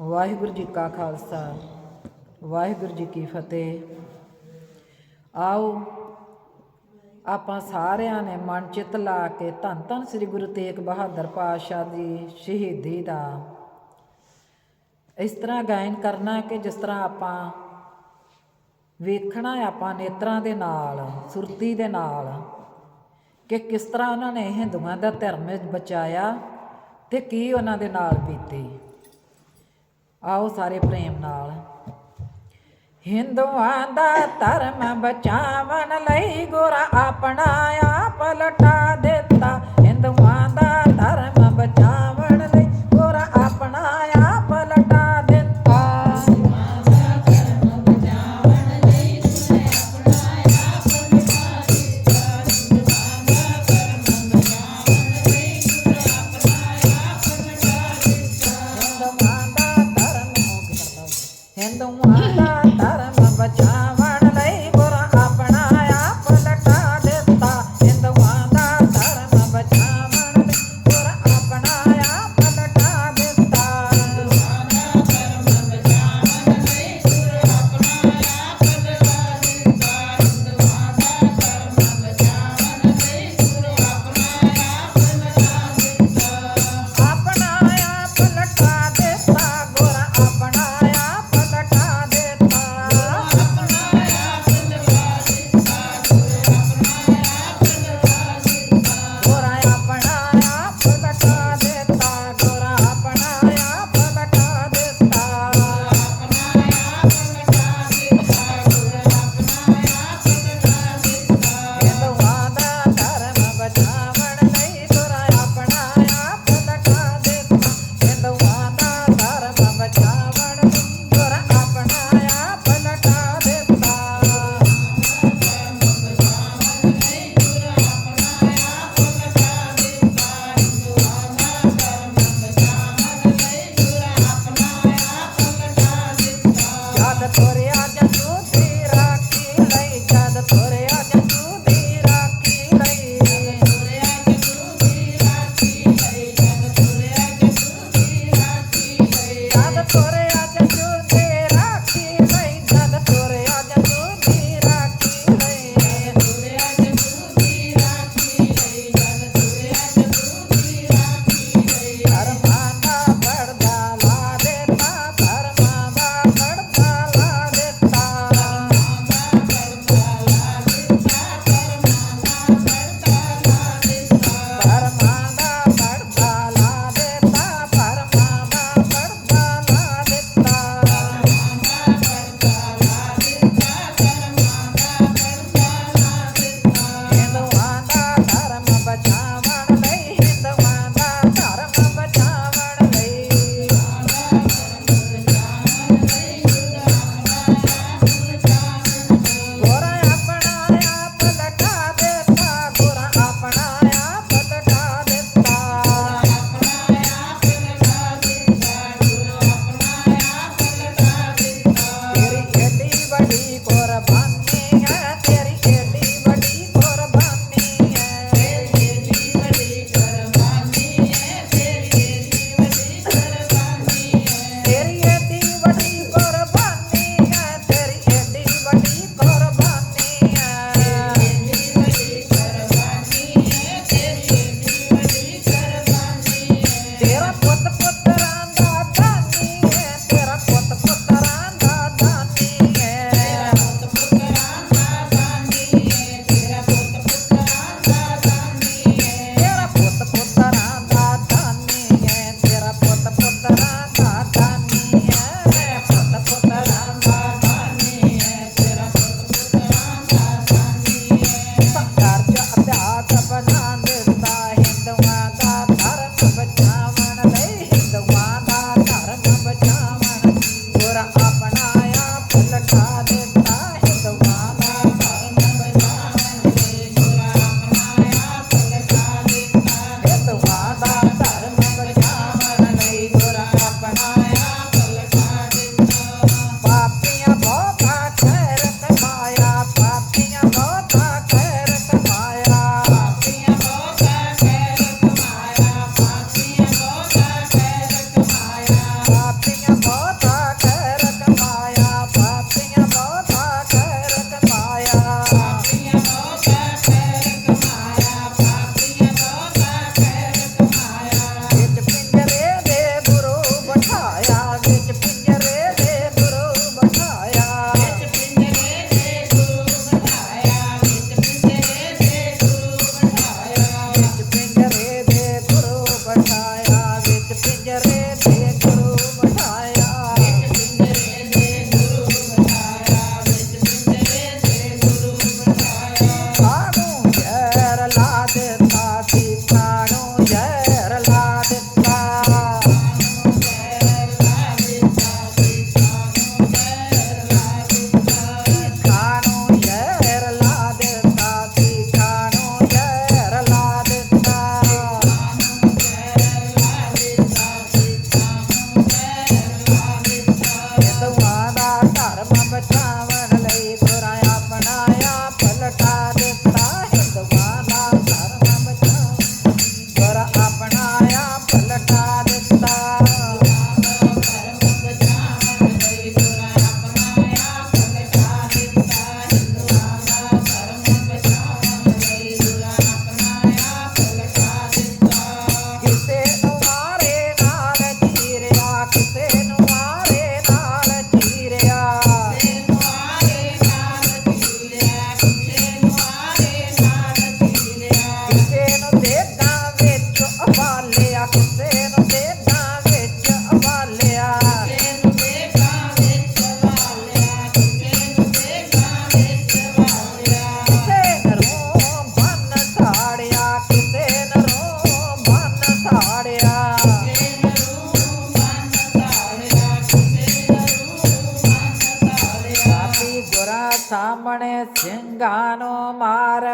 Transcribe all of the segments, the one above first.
ਵਾਹਿਗੁਰੂ ਜੀ ਕਾ ਖਾਲਸਾ, ਵਾਹਿਗੁਰੂ ਜੀ ਕੀ ਫਤਿਹ। ਆਓ, ਆਪਾਂ ਸਾਰਿਆਂ ਨੇ ਮਨ ਚਿੱਤ ਲਾ ਕੇ ਧੰਨ ਧੰਨ ਸ੍ਰੀ ਗੁਰੂ ਤੇਗ ਬਹਾਦਰ ਪਾਤਸ਼ਾਹ ਦੀ ਸ਼ਹੀਦੀ ਦਾ ਇਸ ਤਰ੍ਹਾਂ ਗਾਇਨ ਕਰਨਾ ਕਿ ਜਿਸ ਤਰ੍ਹਾਂ ਆਪਾਂ ਵੇਖਣਾ ਆਪਾਂ ਨੇਤਰਾਂ ਦੇ ਨਾਲ, ਸੁਰਤੀ ਦੇ ਨਾਲ, ਕਿ ਕਿਸ ਤਰ੍ਹਾਂ ਉਹਨਾਂ ਨੇ ਹਿੰਦੂਆਂ ਦਾ ਧਰਮ ਬਚਾਇਆ ਤੇ ਕੀ ਉਹਨਾਂ ਦੇ ਨਾਲ ਬੀਤੀ। ਆਓ ਸਾਰੇ ਪ੍ਰੇਮ ਨਾਲ। ਹਿੰਦੂਆਂ ਦਾ ਧਰਮ ਬਚਾਵਣ ਲਈ ਗੁਰ ਆਪਣਾ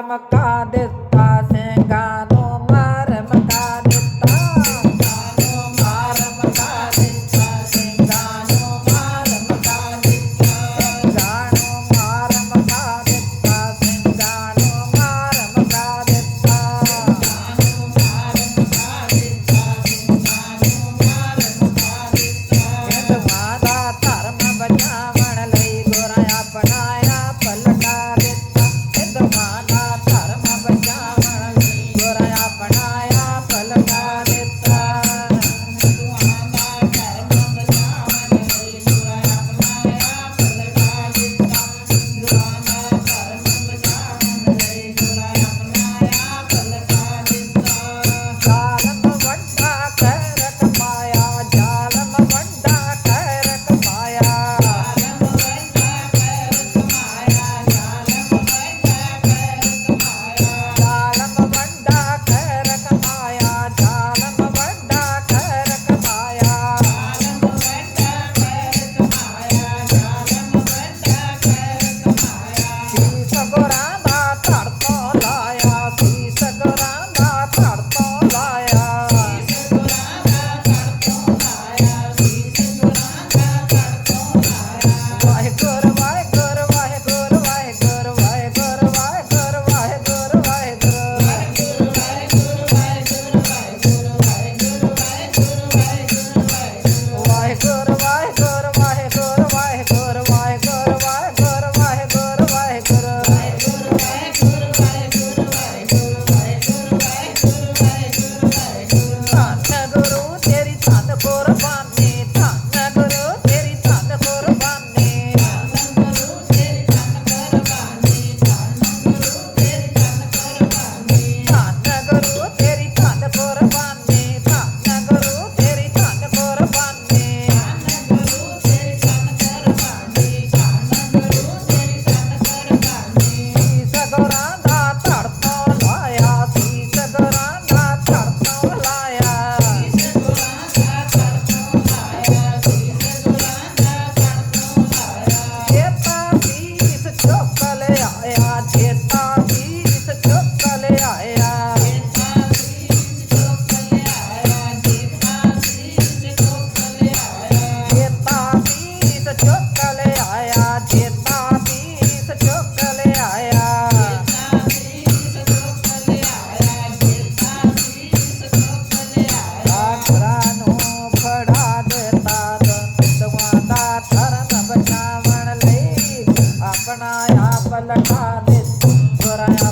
मका दिता सिंगा आपणा या बलकाने स्वराया